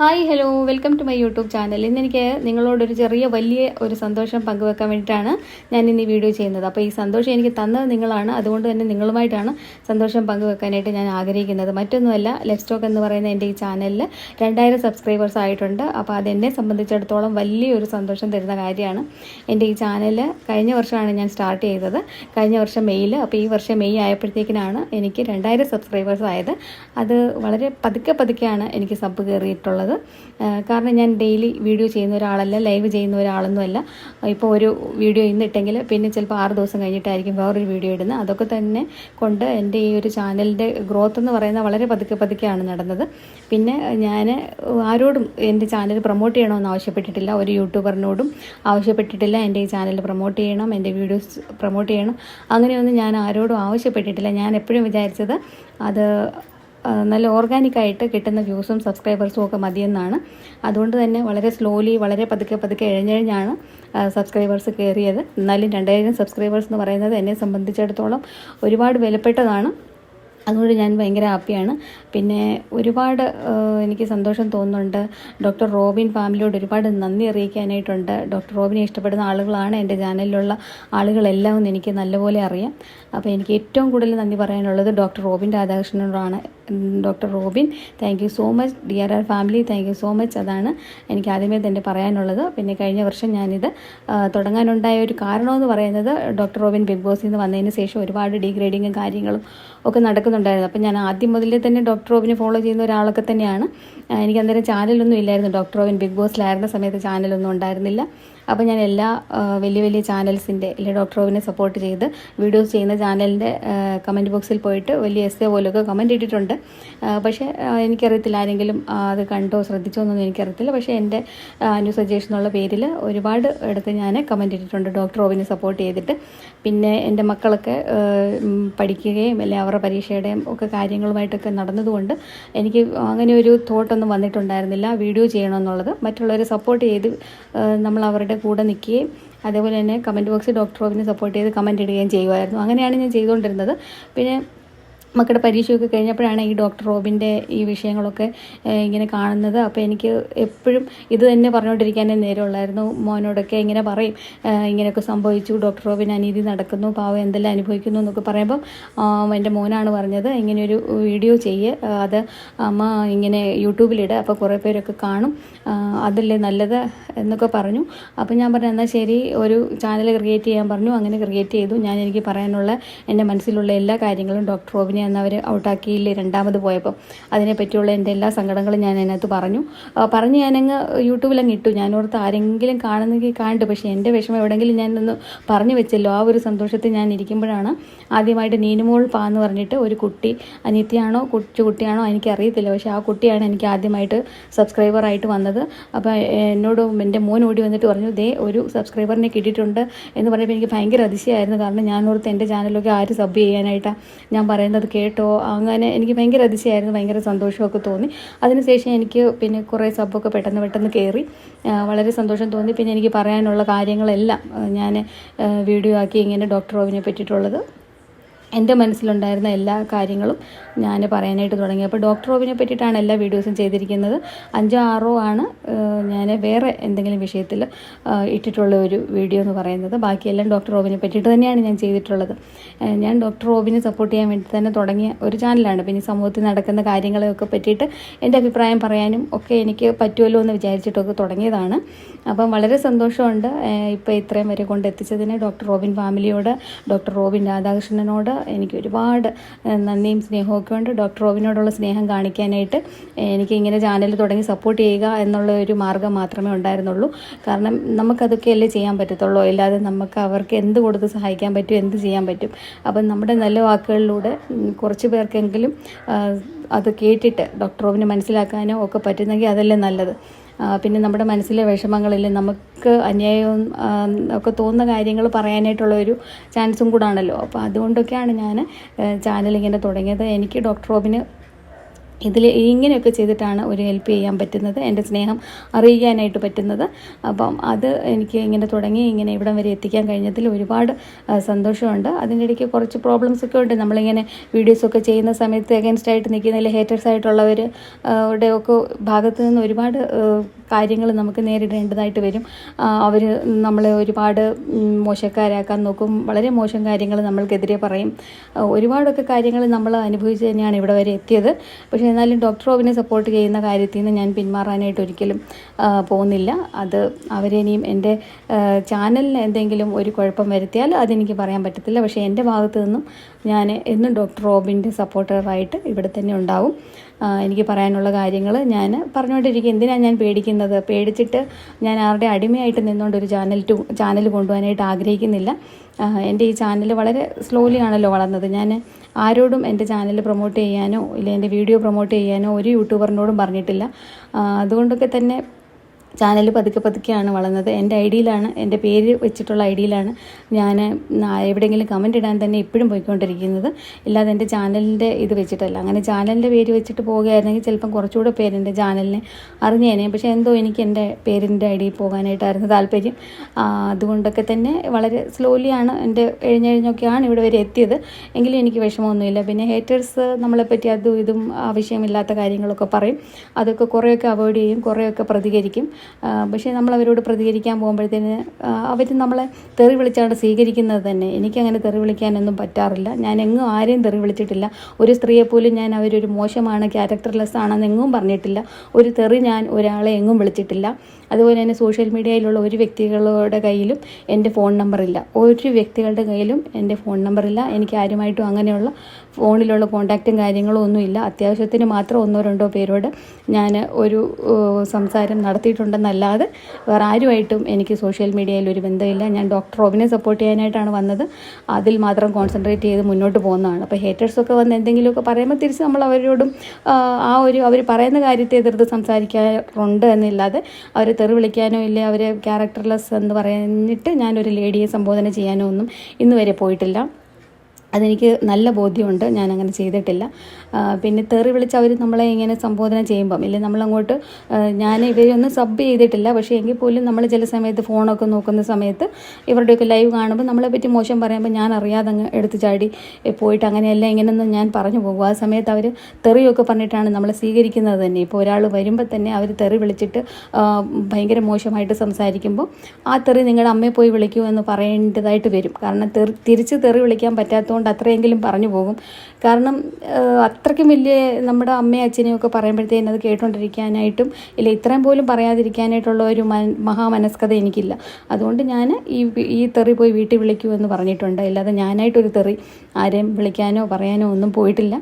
Hi hello welcome to my YouTube channel ഇന്ന് എനിക്ക് നിങ്ങളോടൊരു ചെറിയ വലിയ ഒരു സന്തോഷം പങ്കുവെക്കാൻ വേണ്ടിയിട്ടാണ് ഞാൻ ഇന്ന് ഈ വീഡിയോ ചെയ്യുന്നത്. അപ്പോൾ ഈ സന്തോഷം എനിക്ക് തന്നത് നിങ്ങളാണ്. അതുകൊണ്ട് തന്നെ നിങ്ങളുമായിട്ടാണ് സന്തോഷം പങ്കുവെക്കാനായിട്ട് ഞാൻ ആഗ്രഹിക്കുന്നത്. മറ്റൊന്നുമല്ല ലെഫ്റ്റ് സ്റ്റോക്ക് എന്ന് പറയുന്ന എന്റെ ഈ ചാനലിൽ രണ്ടായിരം സബ്സ്ക്രൈബേഴ്സ് ആയിട്ടുണ്ട്. അപ്പോൾ അതെന്നെ സംബന്ധിച്ചിടത്തോളം വലിയൊരു സന്തോഷം തരുന്ന കാര്യമാണ് എന്റെ ഈ ചാനൽ കഴിഞ്ഞ വർഷമാണ് ഞാൻ സ്റ്റാർട്ട് ചെയ്തത്. കഴിഞ്ഞ വർഷം മെയ്യിൽ അപ്പോൾ ഈ വർഷം മെയ് ആയപ്പോഴത്തേക്കിനാണ് എനിക്ക് രണ്ടായിരം സബ്സ്ക്രൈബേഴ്സ് ആയത്. അത് വളരെ പതുക്കെ പതുക്കെയാണ് എനിക്ക് സബ് കയറിയിട്ടുള്ളത് ആ, കാരണം ഞാൻ ഡെയിലി വീഡിയോ ചെയ്യുന്ന ഒരാളല്ല ലൈവ് ചെയ്യുന്ന ഒരാളൊന്നുമല്ല. ഇപ്പോൾ ഒരു വീഡിയോ ഇന്നിട്ടെങ്കിൽ പിന്നെ ചിലപ്പോൾ ആറ് ദിവസം കഴിഞ്ഞിട്ടായിരിക്കും വേറൊരു വീഡിയോ ഇടുന്നത്. അതൊക്കെ തന്നെ കൊണ്ട് എന്റെ ഈ ഒരു ചാനലിന്റെ ഗ്രോത്ത് എന്ന് പറയുന്നത് വളരെ പതുക്കെ പതുക്കെയാണ് നടന്നത്. പിന്നെ ഞാൻ ആരോടും എന്റെ ചാനൽ പ്രൊമോട്ട് ചെയ്യണമെന്ന് ആവശ്യപ്പെട്ടിട്ടില്ല. ഒരു യൂട്യൂബറിനോടും ആവശ്യപ്പെട്ടിട്ടില്ല. എന്റെ ഈ ചാനൽ പ്രൊമോട്ട് ചെയ്യണം എന്റെ വീഡിയോസ് പ്രൊമോട്ട് ചെയ്യണം. അങ്ങനെയൊന്നും ഞാൻ ആരോടും ആവശ്യപ്പെട്ടിട്ടില്ല. ഞാൻ എപ്പോഴും വിചാരിച്ചത് അത് നല്ല ഓർഗാനിക്കായിട്ട് കിട്ടുന്ന വ്യൂസും സബ്സ്ക്രൈബേഴ്സും ഒക്കെ മതിയെന്നാണ്. അതുകൊണ്ട് തന്നെ വളരെ സ്ലോലി വളരെ പതുക്കെ പതുക്കെ എഴഞ്ഞെഴിഞ്ഞാണ് സബ്സ്ക്രൈബേഴ്സ് കയറിയത് എന്നാലും രണ്ടായിരം സബ്സ്ക്രൈബേഴ്സ് എന്ന് പറയുന്നത് എന്നെ സംബന്ധിച്ചിടത്തോളം ഒരുപാട് വിലപ്പെട്ടതാണ്. അതുകൊണ്ട് ഞാൻ ഭയങ്കര ഹാപ്പിയാണ് പിന്നെ ഒരുപാട് എനിക്ക് സന്തോഷം തോന്നുന്നുണ്ട്. ഡോക്ടർ റോബിൻ ഫാമിലിയോട് ഒരുപാട് നന്ദി അറിയിക്കാനായിട്ടുണ്ട്. ഡോക്ടർ റോബിനെ ഇഷ്ടപ്പെടുന്ന ആളുകളാണ് എന്റെ ചാനലിലുള്ള ആളുകളെല്ലാം എന്ന് എനിക്ക് നല്ലപോലെ അറിയാം. അപ്പോൾ എനിക്ക് ഏറ്റവും കൂടുതൽ നന്ദി പറയാനുള്ളത് doctor Robin രാധാകൃഷ്ണനോടാണ്. Doctor Robin. Thank so much D R R family thank so much അതാണ് എനിക്ക് ആദ്യമേ തന്നെ പറയാനുള്ളത്. പിന്നെ കഴിഞ്ഞ വർഷം ഞാനിത് തുടങ്ങാനുണ്ടായ ഒരു കാരണമെന്ന് പറയുന്നത് ഡോക്ടർ റോബിൻ ബിഗ് ബോസിൽ നിന്ന് വന്നതിന് ശേഷം ഒരുപാട് ഡീഗ്രേഡിങ്ങും കാര്യങ്ങളും ഒക്കെ നടക്കുന്നുണ്ടായിരുന്നു. അപ്പം ഞാൻ ആദ്യം മുതലേ തന്നെ ഡോക്ടർ റോബിനെ ഫോളോ ചെയ്യുന്ന ഒരാളൊക്കെ തന്നെയാണ്. എനിക്ക് അന്നേരം ചാനലൊന്നും ഇല്ലായിരുന്നു. ഡോക്ടർ റോബിൻ ബിഗ് ബോസിലായിരുന്ന സമയത്ത് ചാനലൊന്നും ഉണ്ടായിരുന്നില്ല. അപ്പോൾ ഞാൻ എല്ലാ വലിയ വലിയ ചാനൽസിന്റെ അല്ലെങ്കിൽ ഡോക്ടർ റോവിനെ സപ്പോർട്ട് ചെയ്ത് വീഡിയോസ് ചെയ്യുന്ന ചാനലിന്റെ കമന്റ് ബോക്സിൽ പോയിട്ട് വലിയ എസ് എ പോലൊക്കെ കമന്റ് ഇട്ടിട്ടുണ്ട്. പക്ഷേ എനിക്കറിയത്തില്ല ആരെങ്കിലും അത് കണ്ടോ ശ്രദ്ധിച്ചോ എന്നൊന്നും എനിക്കറിയത്തില്ല. പക്ഷേ എന്റെ ന്യൂ സജേഷൻ എന്നുള്ള പേരിൽ ഒരുപാട് ഇടത്ത് ഞാൻ കമന്റ് ഇട്ടിട്ടുണ്ട് ഡോക്ടർ റോവിനെ സപ്പോർട്ട് ചെയ്തിട്ട്. പിന്നെ എന്റെ മക്കളൊക്കെ പഠിക്കുകയും അല്ലെ അവരുടെ പരീക്ഷയുടെയും ഒക്കെ കാര്യങ്ങളുമായിട്ടൊക്കെ നടന്നതുകൊണ്ട് എനിക്ക് അങ്ങനെ ഒരു തോട്ടൊന്നും വന്നിട്ടുണ്ടായിരുന്നില്ല. വീഡിയോ ചെയ്യണമെന്നുള്ളത് മറ്റുള്ളവരെ സപ്പോർട്ട് ചെയ്ത് നമ്മൾ അവരുടെ കൂടെ നിൽക്കുകയും അതേപോലെ തന്നെ കമന്റ് ബോക്സിൽ ഡോക്ടർ റോബിനെ സപ്പോർട്ട് ചെയ്ത് കമന്റ് ഇടുകയും ചെയ്യുമായിരുന്നു. അങ്ങനെയാണ് ഞാൻ ചെയ്തുകൊണ്ടിരുന്നത്. പിന്നെ മക്കളുടെ പരീക്ഷയൊക്കെ കഴിഞ്ഞപ്പോഴാണ് ഈ ഡോക്ടർ റോബിന്റെ ഈ വിഷയങ്ങളൊക്കെ ഇങ്ങനെ കാണുന്നത്. അപ്പോൾ എനിക്ക് എപ്പോഴും ഇത് തന്നെ പറഞ്ഞുകൊണ്ടിരിക്കാനേ നേരമുള്ളായിരുന്നു. മോനോടൊക്കെ ഇങ്ങനെ പറയും ഇങ്ങനെയൊക്കെ സംഭവിച്ചു ഡോക്ടർ റോബിൻ അനീതി നടക്കുന്നു പാവം എന്തെല്ലാം അനുഭവിക്കുന്നു എന്നൊക്കെ പറയുമ്പം എന്റെ മോനാണ് പറഞ്ഞത് ഇങ്ങനെയൊരു വീഡിയോ ചെയ്യ് അത് അമ്മ ഇങ്ങനെ യൂട്യൂബിലിടുക അപ്പോൾ കുറേ പേരൊക്കെ കാണും അതല്ലേ നല്ലത്? എന്നൊക്കെ പറഞ്ഞു. അപ്പോൾ ഞാൻ പറഞ്ഞു എന്നാൽ ശരി ഒരു ചാനൽ ക്രിയേറ്റ് ചെയ്യാൻ പറഞ്ഞു അങ്ങനെ ക്രിയേറ്റ് ചെയ്തു. ഞാൻ എനിക്ക് പറയാനുള്ള എന്റെ മനസ്സിലുള്ള എല്ലാ കാര്യങ്ങളും ഡോക്ടർ റോബിനെ അന്ന് അവർ ഔട്ടാക്കിയില്ലേ രണ്ടാമത് പോയപ്പോൾ അതിനെപ്പറ്റിയുള്ള എന്റെ എല്ലാ സങ്കടങ്ങളും ഞാൻ അതിനകത്ത് പറഞ്ഞു. പറഞ്ഞ് ഞാനങ്ങ് യൂട്യൂബിൽ അങ്ങ് ഇട്ടു. ഞാനോർത്ത് ആരെങ്കിലും കാണുന്നെങ്കിൽ കാണട്ടെ പക്ഷേ എന്റെ വിഷമം എവിടെയെങ്കിലും ഞാനൊന്ന് പറഞ്ഞു വെച്ചല്ലോ. ആ ഒരു സന്തോഷത്തിൽ ഞാൻ ഇരിക്കുമ്പോഴാണ് ആദ്യമായിട്ട് നീനുമോൾ പാ എന്ന് പറഞ്ഞിട്ട് ഒരു കുട്ടി അനിയത്തിയാണോ കൊച്ചു കുട്ടിയാണോ എനിക്കറിയത്തില്ല. പക്ഷേ ആ കുട്ടിയാണ് എനിക്ക് ആദ്യമായിട്ട് സബ്സ്ക്രൈബറായിട്ട് വന്നത്. അപ്പോൾ എന്നോട് എന്റെ മോൻ ഓടി വന്നിട്ട് പറഞ്ഞു ദേ ഒരു സബ്സ്ക്രൈബറിനെ കിട്ടിയിട്ടുണ്ട് എന്ന് പറഞ്ഞപ്പോൾ എനിക്ക് ഭയങ്കര അതിശയമായിരുന്നു. കാരണം ഞാൻ ഓർത്ത് എന്റെ ചാനലൊക്കെ ആര് സബ് ചെയ്യാനായിട്ടാണ് ഞാൻ പറയുന്നത് കേട്ടോ. അങ്ങനെ എനിക്ക് ഭയങ്കര അതിശയമായിരുന്നു ഭയങ്കര സന്തോഷമൊക്കെ തോന്നി. അതിനുശേഷം എനിക്ക് പിന്നെ കുറേ സബ്ബൊക്കെ പെട്ടെന്ന് പെട്ടെന്ന് കയറി വളരെ സന്തോഷം തോന്നി. പിന്നെ എനിക്ക് പറയാനുള്ള കാര്യങ്ങളെല്ലാം ഞാൻ വീഡിയോ ആക്കി ഇങ്ങനെ ഡോക്ടർ റോവിനെ പറ്റിയിട്ടുള്ളത് എന്റെ മനസ്സിലുണ്ടായിരുന്ന എല്ലാ കാര്യങ്ങളും ഞാൻ പറയാനായിട്ട് തുടങ്ങി. അപ്പോൾ ഡോക്ടർ റോബിനെ പറ്റിയിട്ടാണ് എല്ലാ വീഡിയോസും ചെയ്തിരിക്കുന്നത്. അഞ്ചോ ആറോ ആണ് ഞാൻ വേറെ എന്തെങ്കിലും വിഷയത്തിൽ ഇട്ടിട്ടുള്ള ഒരു വീഡിയോ എന്ന് പറയുന്നത്. ബാക്കിയെല്ലാം ഡോക്ടർ റോബിനെ പറ്റിയിട്ട് തന്നെയാണ് ഞാൻ ചെയ്തിട്ടുള്ളത്. ഞാൻ ഡോക്ടർ റോബിനെ സപ്പോർട്ട് ചെയ്യാൻ വേണ്ടി തന്നെ തുടങ്ങിയ ഒരു ചാനലാണ് പിന്നെ സമൂഹത്തിൽ നടക്കുന്ന കാര്യങ്ങളെയൊക്കെ പറ്റിയിട്ട് എന്റെ അഭിപ്രായം പറയാനും ഒക്കെ എനിക്ക് പറ്റുമല്ലോ എന്ന് വിചാരിച്ചിട്ടൊക്കെ തുടങ്ങിയതാണ്. അപ്പം വളരെ സന്തോഷമുണ്ട്. ഇപ്പോൾ ഇത്രയും വരെ കൊണ്ടെത്തിച്ചതിന് ഡോക്ടർ റോബിൻ ഫാമിലിയോട് ഡോക്ടർ റോബിൻ രാധാകൃഷ്ണനോട് എനിക്ക് ഒരുപാട് നന്ദിയും സ്നേഹമൊക്കെ ഉണ്ട്. ഡോക്ടർ റോബിനോടുള്ള സ്നേഹം കാണിക്കാനായിട്ട് എനിക്ക് ഇങ്ങനെ ചാനൽ തുടങ്ങി സപ്പോർട്ട് ചെയ്യുക എന്നുള്ള ഒരു മാർഗം മാത്രമേ ഉണ്ടായിരുന്നുള്ളൂ. കാരണം നമുക്കതൊക്കെ അല്ലേ ചെയ്യാൻ പറ്റത്തുള്ളൂ. അല്ലാതെ നമുക്ക് അവർക്ക് എന്ത് കൊടുത്ത് സഹായിക്കാൻ പറ്റും എന്ത് ചെയ്യാൻ പറ്റും. അപ്പം നമ്മുടെ നല്ല വാക്കുകളിലൂടെ കുറച്ച് പേർക്കെങ്കിലും അത് കേട്ടിട്ട് ഡോക്ടർ റോബിനെ മനസ്സിലാക്കാനോ ഒക്കെ പറ്റുന്നെങ്കിൽ അതല്ലേ നല്ലത്. പിന്നെ നമ്മുടെ മനസ്സിലെ വിഷമങ്ങളില്ലേ നമുക്ക് അന്യായവും ഒക്കെ തോന്നുന്ന കാര്യങ്ങൾ പറയാനായിട്ടുള്ള ഒരു ചാൻസും കൂടാണല്ലോ. അപ്പോൾ അതുകൊണ്ടൊക്കെയാണ് ഞാൻ ചാനൽ ഇങ്ങനെ തുടങ്ങിയത്. എനിക്ക് ഡോക്ടർ റോബിന് ഇതിൽ ഇങ്ങനെയൊക്കെ ചെയ്തിട്ടാണ് ഒരു ഹെൽപ്പ് ചെയ്യാൻ പറ്റുന്നത് എന്റെ സ്നേഹം അറിയിക്കാനായിട്ട് പറ്റുന്നത്. അപ്പം അത് എനിക്ക് ഇങ്ങനെ തുടങ്ങി ഇങ്ങനെ ഇവിടം വരെ എത്തിക്കാൻ കഴിഞ്ഞതിൽ ഒരുപാട് സന്തോഷമുണ്ട്. അതിന്റെ ഇടയ്ക്ക് കുറച്ച് പ്രോബ്ലംസ് ഒക്കെ ഉണ്ട്. നമ്മളിങ്ങനെ വീഡിയോസൊക്കെ ചെയ്യുന്ന സമയത്ത് അഗൻസ്റ്റ് ആയിട്ട് നിൽക്കുന്നതിൽ ഹേറ്റേഴ്സ് ആയിട്ടുള്ളവർ യുടെ ഒക്കെ ഭാഗത്ത് നിന്ന് ഒരുപാട് കാര്യങ്ങൾ നമുക്ക് നേരിടേണ്ടതായിട്ട് വരും. അവർ നമ്മളെ ഒരുപാട് മോശക്കാരാക്കാൻ നോക്കും. വളരെ മോശം കാര്യങ്ങൾ നമ്മൾക്കെതിരെ പറയും. ഒരുപാടൊക്കെ കാര്യങ്ങൾ നമ്മൾ അനുഭവിച്ച് തന്നെയാണ് ഇവിടെ വരെ എത്തിയത്. പക്ഷേ എന്നാലും ഡോക്ടർ റോബിനെ സപ്പോർട്ട് ചെയ്യുന്ന കാര്യത്തിൽ നിന്ന് ഞാൻ പിന്മാറാനായിട്ട് ഒരിക്കലും പോകുന്നില്ല. അത് അവരിനിയും എന്റെ ചാനലിന് എന്തെങ്കിലും ഒരു കുഴപ്പം വരുത്തിയാൽ അതെനിക്ക് പറയാൻ പറ്റത്തില്ല. പക്ഷേ എന്റെ ഭാഗത്തു നിന്നും ഞാൻ എന്നും ഡോക്ടർ റോബിന്റെ സപ്പോർട്ടറായിട്ട് ഇവിടെ തന്നെ ഉണ്ടാവും. എനിക്ക് പറയാനുള്ള കാര്യങ്ങൾ ഞാൻ പറഞ്ഞുകൊണ്ടിരിക്കും എന്തിനാണ് ഞാൻ പേടിക്കുന്നത്? പേടിച്ചിട്ട് ഞാൻ ആരുടെ അടിമയായിട്ട് നിന്നുകൊണ്ട് ഒരു ചാനൽ ടു ചാനൽ കൊണ്ടുപോകാനായിട്ട് ആഗ്രഹിക്കുന്നില്ല. എന്റെ ഈ ചാനൽ വളരെ സ്ലോലി ആണല്ലോ വളർന്നത്. ഞാൻ ആരോടും എന്റെ ചാനൽ പ്രൊമോട്ട് ചെയ്യാനോ ഇല്ല എന്റെ വീഡിയോ പ്രൊമോട്ട് ചെയ്യാനോ ഒരു യൂട്യൂബറിനോടും പറഞ്ഞിട്ടില്ല. അതുകൊണ്ടൊക്കെ തന്നെ ചാനൽ പതുക്കെ പതുക്കെയാണ് വളർന്നത്. എന്റെ ഐഡിയിലാണ് ഡിയിലാണ് എന്റെ പേര് വെച്ചിട്ടുള്ള ഐഡിയിലാണ് ഡിയിലാണ് ഞാൻ എവിടെയെങ്കിലും കമന്റ് ഇടാൻ തന്നെ ഇപ്പോഴും പോയിക്കൊണ്ടിരിക്കുന്നത്. ഇല്ലാതെ എന്റെ ചാനലിന്റെ ഇത് വെച്ചിട്ടല്ല. അങ്ങനെ ചാനലിന്റെ പേര് വെച്ചിട്ട് പോവുകയായിരുന്നെങ്കിൽ ചിലപ്പം കുറച്ചുകൂടെ പേര് എന്റെ ചാനലിനെ അറിഞ്ഞേനെ. പക്ഷേ എന്തോ എനിക്ക് എന്റെ പേരിന്റെ ഐഡിയിൽ ഡിയിൽ പോകാനായിട്ടായിരുന്നു താല്പര്യം. അതുകൊണ്ടൊക്കെ തന്നെ വളരെ സ്ലോലിയാണ് എന്റെ എഴുന്നഴിഞ്ഞൊക്കെയാണ് ഇവിടെ വരെ എത്തിയത്. എങ്കിലും എനിക്ക് വിഷമമൊന്നുമില്ല. പിന്നെ ഹേറ്റേഴ്സ് നമ്മളെപ്പറ്റി അതും ഇതും ആവശ്യമില്ലാത്ത കാര്യങ്ങളൊക്കെ പറയും. അതൊക്കെ കുറേയൊക്കെ അവോയ്ഡ് ചെയ്യും കുറേയൊക്കെ പ്രതികരിക്കും. പക്ഷേ നമ്മൾ അവരോട് പ്രതികരിക്കാൻ പോകുമ്പോഴത്തേന് അവർ നമ്മളെ തെറി വിളിച്ചാണ് സ്വീകരിക്കുന്നത് തന്നെ. എനിക്കങ്ങനെ തെറി വിളിക്കാനൊന്നും പറ്റാറില്ല. ഞാൻ എങ്ങും ആരെയും തെറി വിളിച്ചിട്ടില്ല. ഒരു സ്ത്രീയെ പോലും ഞാൻ അവരൊരു മോശമാണ് ക്യാരക്ടർലെസ് ആണെന്ന് എങ്ങും പറഞ്ഞിട്ടില്ല. ഒരു തെറി ഞാൻ ഒരാളെ എങ്ങും വിളിച്ചിട്ടില്ല. അതുപോലെ തന്നെ സോഷ്യൽ മീഡിയയിലുള്ള ഒരു വ്യക്തികളുടെ കയ്യിലും എന്റെ ഫോൺ നമ്പറില്ല ഒരു വ്യക്തികളുടെ കയ്യിലും എന്റെ ഫോൺ നമ്പറില്ല എനിക്ക് ആരുമായിട്ടും അങ്ങനെയുള്ള ഫോണിലുള്ള കോണ്ടാക്റ്റും കാര്യങ്ങളും ഒന്നുമില്ല അത്യാവശ്യത്തിന് മാത്രം ഒന്നോ രണ്ടോ പേരോട് ഞാൻ ഒരു സംസാരം നടത്തിയിട്ടുണ്ടെന്നല്ലാതെ വേറെ ആരുമായിട്ടും എനിക്ക് സോഷ്യൽ മീഡിയയിൽ ഒരു ബന്ധമില്ല. ഞാൻ ഡോക്ടർ റോബിനെ സപ്പോർട്ട് ചെയ്യാനായിട്ടാണ് വന്നത്. അതിൽ മാത്രം കോൺസെൻട്രേറ്റ് ചെയ്ത് മുന്നോട്ട് പോകുന്നതാണ്. അപ്പോൾ ഹേറ്റേഴ്സൊക്കെ വന്ന് എന്തെങ്കിലുമൊക്കെ പറയുമ്പോൾ തിരിച്ച് നമ്മൾ അവരോടും ആ ഒരു അവർ പറയുന്ന കാര്യത്തെ എതിർത്ത് സംസാരിക്കാറുണ്ട് എന്നില്ലാതെ അവരെ തെറി വിളിക്കാനോ ഇല്ല അവരെ ക്യാരക്ടർലെസ് എന്ന് പറഞ്ഞിട്ട് ഞാനൊരു ലേഡിയെ സംബോധന ചെയ്യാനോ ഒന്നും ഇന്ന് വരെ പോയിട്ടില്ല. അതെനിക്ക് നല്ല ബോധ്യമുണ്ട്. ഞാൻ അങ്ങനെ ചെയ്തിട്ടില്ല പിന്നെ തെറി വിളിച്ച് അവർ നമ്മളെ ഇങ്ങനെ സംബോധന ചെയ്യുമ്പം ഇല്ലെങ്കിൽ നമ്മളങ്ങോട്ട് ഞാൻ ഇവരെ ഒന്നും സബ് ചെയ്തിട്ടില്ല. പക്ഷേ എങ്കിൽ പോലും നമ്മൾ ചില സമയത്ത് ഫോണൊക്കെ നോക്കുന്ന സമയത്ത് ഇവരുടെയൊക്കെ ലൈവ് കാണുമ്പോൾ നമ്മളെ പറ്റി മോശം പറയുമ്പോൾ ഞാൻ അറിയാതെ അങ്ങ് എടുത്ത് ചാടി പോയിട്ട് അങ്ങനെയല്ല ഇങ്ങനെയൊന്നും ഞാൻ പറഞ്ഞു പോകും. ആ സമയത്ത് അവർ തെറിയൊക്കെ പറഞ്ഞിട്ടാണ് നമ്മളെ സ്വീകരിക്കുന്നത് തന്നെ. ഇപ്പോൾ ഒരാൾ വരുമ്പോൾ തന്നെ അവർ തെറി വിളിച്ചിട്ട് ഭയങ്കര മോശമായിട്ട് സംസാരിക്കുമ്പോൾ ആ തെറി നിങ്ങളുടെ അമ്മയെ പോയി വിളിക്കൂ എന്ന് പറയേണ്ടതായിട്ട് വരും. കാരണം തെറി തിരിച്ച് തെറി വിളിക്കാൻ പറ്റാത്തതുകൊണ്ട് അത്രയെങ്കിലും പറഞ്ഞു പോകും. കാരണം അത്രയ്ക്കും വലിയ നമ്മുടെ അമ്മയും അച്ഛനെയും ഒക്കെ പറയുമ്പോഴത്തേനും അത് കേട്ടുകൊണ്ടിരിക്കാനായിട്ടും ഇല്ല ഇത്രയും പോലും പറയാതിരിക്കാനായിട്ടുള്ള ഒരു മഹാമനസ്കത എനിക്കില്ല. അതുകൊണ്ട് ഞാൻ ഈ ഈ തെറി പോയി വീട്ടിൽ വിളിക്കൂ എന്ന് പറഞ്ഞിട്ടുണ്ട്. അല്ലാതെ ഞാനായിട്ടൊരു തെറി ആരെയും വിളിക്കാനോ പറയാനോ ഒന്നും പോയിട്ടില്ല.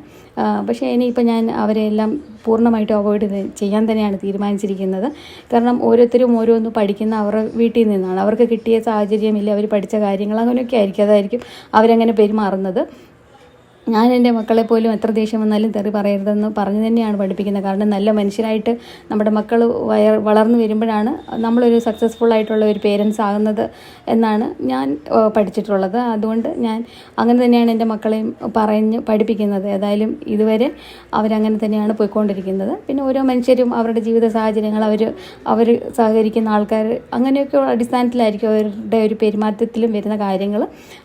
പക്ഷേ ഇനിയിപ്പോൾ ഞാൻ അവരെല്ലാം പൂർണമായിട്ട് അവോയ്ഡ് ചെയ്യാൻ തന്നെയാണ് തീരുമാനിച്ചിരിക്കുന്നത്. കാരണം ഓരോരുത്തരും ഓരോന്ന് പഠിക്കുന്ന അവരുടെ വീട്ടിൽ നിന്നാണ്. അവർക്ക് കിട്ടിയ സാഹചര്യമില്ല അവർ പഠിച്ച കാര്യങ്ങൾ അങ്ങനെയൊക്കെ ആയിരിക്കും. അതായിരിക്കും അവരങ്ങനെ പെരുമാറുന്നത്. ഞാൻ എന്റെ മക്കളെ പോലും എത്ര ദേഷ്യം വന്നാലും തെറി പറയരുതെന്ന് പറഞ്ഞു തന്നെയാണ് പഠിപ്പിക്കുന്നത്. കാരണം നല്ല മനുഷ്യരായിട്ട് നമ്മുടെ മക്കൾ വയർ വളർന്നു വരുമ്പോഴാണ് നമ്മളൊരു സക്സസ്ഫുൾ ആയിട്ടുള്ള ഒരു പേരൻസ് ആകുന്നത് എന്നാണ് ഞാൻ പഠിച്ചിട്ടുള്ളത്. അതുകൊണ്ട് ഞാൻ അങ്ങനെ തന്നെയാണ് എന്റെ മക്കളെയും പറഞ്ഞ് പഠിപ്പിക്കുന്നത്. ഏതായാലും ഇതുവരെ അവരങ്ങനെ തന്നെയാണ് പോയിക്കൊണ്ടിരിക്കുന്നത്. പിന്നെ ഓരോ മനുഷ്യരും അവരുടെ ജീവിത സാഹചര്യങ്ങൾ അവർ അവർ സഹകരിക്കുന്ന ആൾക്കാർ അങ്ങനെയൊക്കെ അടിസ്ഥാനത്തിലായിരിക്കും അവരുടെ ഒരു പെരുമാറ്റത്തിലും വരുന്ന കാര്യങ്ങൾ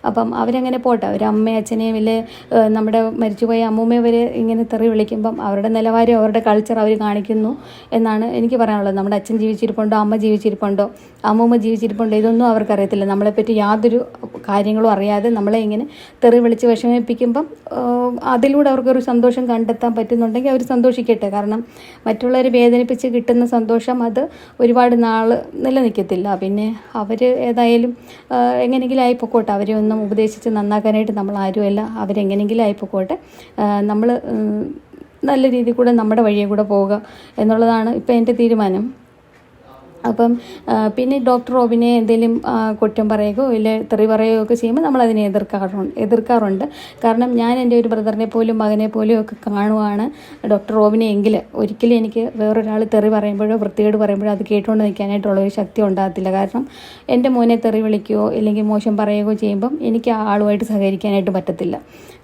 അപ്പം അവരങ്ങനെ പോട്ടെ. അവർ അമ്മയും അച്ഛനെയും ഏഹ് നമ്മുടെ മരിച്ചുപോയ അമ്മൂമ്മയെ വരെ ഇങ്ങനെ തെറി വിളിക്കുമ്പം അവരുടെ നിലവാരം അവരുടെ കൾച്ചർ അവർ കാണിക്കുന്നു എന്നാണ് എനിക്ക് പറയാനുള്ളത്. നമ്മുടെ അച്ഛൻ ജീവിച്ചിരിപ്പുണ്ടോ അമ്മ ജീവിച്ചിരിപ്പുണ്ടോ അമ്മൂമ്മ ജീവിച്ചിരിപ്പുണ്ടോ ഇതൊന്നും അവർക്കറിയത്തില്ല. നമ്മളെപ്പറ്റി യാതൊരു കാര്യങ്ങളും അറിയാതെ നമ്മളെ ഇങ്ങനെ തെറി വിളിച്ച് വിഷമിപ്പിക്കുമ്പം അതിലൂടെ അവർക്കൊരു സന്തോഷം കണ്ടെത്താൻ പറ്റുന്നുണ്ടെങ്കിൽ അവർ സന്തോഷിക്കട്ടെ. കാരണം മറ്റുള്ളവരെ വേദനിപ്പിച്ച് കിട്ടുന്ന സന്തോഷം അത് ഒരുപാട് നാൾ നിലനിൽക്കത്തില്ല. പിന്നെ അവർ ഏതായാലും എങ്ങനെയെങ്കിലും ആയിപ്പോക്കോട്ടെ. അവരെ ഒന്നും ഉപദേശിച്ച് നന്നാക്കാനായിട്ട് നമ്മൾ ആരുമല്ല. അവരെങ്ങനെയെങ്കിലും ആയിപ്പോക്കോട്ടെ. നമ്മൾ നല്ല രീതിയിൽ കൂടെ നമ്മുടെ വഴിയെ കൂടെ പോവുക എന്നുള്ളതാണ് ഇപ്പം എന്റെ തീരുമാനം. അപ്പം പിന്നെ ഡോക്ടർ റോബിനെ എന്തെങ്കിലും കുറ്റം പറയുകയോ ഇല്ല തെറി പറയുകയോ ഒക്കെ ചെയ്യുമ്പോൾ നമ്മൾ അതിനെ എതിർക്കാറുണ്ട് എതിർക്കാറുണ്ട്. കാരണം ഞാൻ എന്റെ ഒരു ബ്രദറിനെ പോലും മകനെ പോലും ഒക്കെ കാണുവാണ് ഡോക്ടർ റോബിനെ എങ്കിൽ ഒരിക്കലും എനിക്ക് വേറൊരാൾ തെറി പറയുമ്പോഴോ വൃത്തികേട് പറയുമ്പോഴോ അത് കേട്ടുകൊണ്ട് നിൽക്കാനായിട്ടുള്ള ഒരു ശക്തി ഉണ്ടാകത്തില്ല. കാരണം എന്റെ മോനെ തെറി വിളിക്കുകയോ ഇല്ലെങ്കിൽ മോശം പറയുകയോ ചെയ്യുമ്പം എനിക്ക് ആ ആളുമായിട്ട് സഹകരിക്കാനായിട്ട് പറ്റത്തില്ല.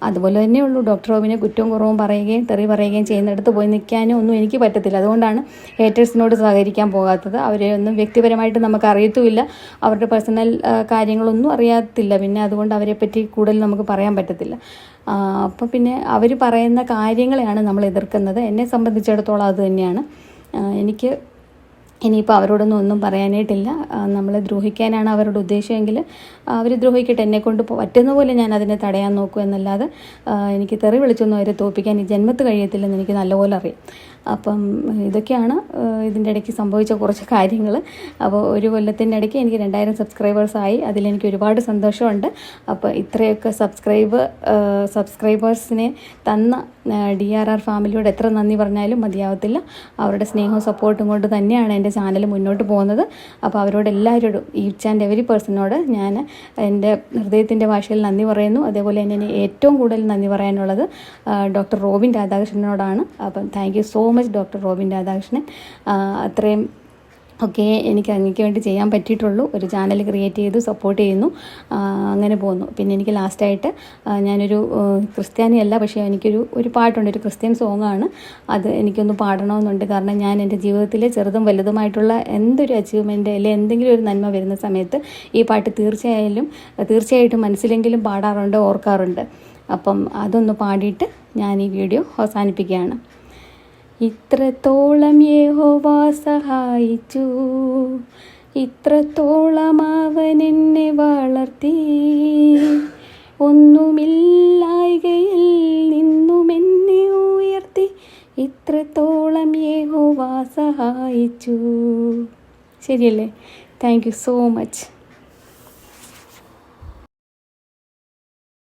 അതുപോലെ തന്നെയുള്ളൂ ഡോക്ടർ റോബിനെ കുറ്റവും കുറവും പറയുകയും തെറി പറയുകയും ചെയ്യുന്നിടത്ത് പോയി നിൽക്കാനും ഒന്നും എനിക്ക് പറ്റത്തില്ല. അതുകൊണ്ടാണ് ഹേറ്റേഴ്സിനോട് സഹകരിക്കാൻ പോകാത്തത്. അവരെ ഒന്നും വ്യക്തിപരമായിട്ട് നമുക്ക് അറിയത്തുമില്ല. അവരുടെ പേഴ്സണൽ കാര്യങ്ങളൊന്നും അറിയത്തില്ല. പിന്നെ അതുകൊണ്ട് അവരെ പറ്റി കൂടുതൽ നമുക്ക് പറയാൻ പറ്റത്തില്ല. അപ്പോൾ പിന്നെ അവർ പറയുന്ന കാര്യങ്ങളെയാണ് നമ്മൾ എതിർക്കുന്നത്. എന്നെ സംബന്ധിച്ചിടത്തോളം അത് തന്നെയാണ്. എനിക്ക് ഇനിയിപ്പോൾ അവരോടൊന്നും ഒന്നും പറയാനായിട്ടില്ല. നമ്മളെ ദ്രോഹിക്കാനാണ് അവരുടെ ഉദ്ദേശമെങ്കിൽ അവർ ദ്രോഹിക്കട്ടെ. എന്നെക്കൊണ്ട് കൊണ്ട് പറ്റുന്ന പോലെ ഞാൻ അതിനെ തടയാൻ നോക്കും എന്നല്ലാതെ എനിക്ക് തെറി വിളിച്ചൊന്നും അവരെ തോപ്പിക്കാൻ ഈ ജന്മത്ത് കഴിയത്തില്ലെന്ന് എനിക്ക് നല്ലപോലെ അറിയാം. അപ്പം ഇതൊക്കെയാണ് ഇതിന്റെ ഇടയ്ക്ക് സംഭവിച്ച കുറച്ച് കാര്യങ്ങൾ. അപ്പോൾ ഒരു കൊല്ലത്തിന്റെ ഇടയ്ക്ക് എനിക്ക് രണ്ടായിരം സബ്സ്ക്രൈബേഴ്സായി അതിലെനിക്ക് ഒരുപാട് സന്തോഷമുണ്ട്. അപ്പോൾ ഇത്രയൊക്കെ സബ്സ്ക്രൈബ് സബ്സ്ക്രൈബേഴ്സിനെ തന്ന ഡി ആർ ആർ ഫാമിലിയോട് എത്ര നന്ദി പറഞ്ഞാലും മതിയാവത്തില്ല. അവരുടെ സ്നേഹവും സപ്പോർട്ടും കൊണ്ട് തന്നെയാണ് എന്റെ ചാനൽ മുന്നോട്ട് പോകുന്നത്. അപ്പോൾ അവരോട് എല്ലാവരോടും ഈച്ച് ആൻഡ് എവരി പേഴ്സണോട് ഞാൻ എന്റെ ഹൃദയത്തിന്റെ ഭാഷയിൽ നന്ദി പറയുന്നു. അതേപോലെ തന്നെ ഏറ്റവും കൂടുതൽ നന്ദി പറയാനുള്ളത് ഡോക്ടർ റോബിൻ രാധാകൃഷ്ണനോടാണ്. അപ്പം thank so much doctor Robin Radhakrishnan. അത്രയും ഒക്കെ എനിക്ക് അങ്ങക്ക് വേണ്ടി ചെയ്യാൻ പറ്റിയിട്ടുള്ളൂ. ഒരു ചാനൽ ക്രിയേറ്റ് ചെയ്തു സപ്പോർട്ട് ചെയ്യുന്നു. അങ്ങനെ പോകുന്നു. പിന്നെ എനിക്ക് ലാസ്റ്റായിട്ട് ഞാനൊരു ക്രിസ്ത്യാനിയല്ല പക്ഷേ എനിക്കൊരു ഒരു പാട്ടുണ്ട്. ഒരു ക്രിസ്ത്യൻ സോങ്ങാണ് അത് എനിക്കൊന്ന് പാടണമെന്നുണ്ട്. കാരണം ഞാൻ എന്റെ ജീവിതത്തിൽ ചെറുതും വലുതുമായിട്ടുള്ള എന്തൊരു അച്ചീവ്മെന്റ് അല്ലെങ്കിൽ എന്തെങ്കിലും ഒരു നന്മ വരുന്ന സമയത്ത് ഈ പാട്ട് തീർച്ചയായാലും തീർച്ചയായിട്ടും മനസ്സിലെങ്കിലും പാടാറുണ്ട് ഓർക്കാറുണ്ട്. അപ്പം അതൊന്ന് പാടിയിട്ട് ഞാൻ ഈ വീഡിയോ അവസാനിപ്പിക്കുകയാണ്. ഇത്രത്തോളം യഹോവ സഹായിച്ചു. ഇത്രത്തോളം അവൻ എന്നെ വളർത്തി. ഒന്നുമില്ലായികയിൽ നിന്നും എന്നെ ഉയർത്തി. ഇത്രത്തോളം യഹോവ സഹായിച്ചു. ശരിയല്ലേ? Thank you so much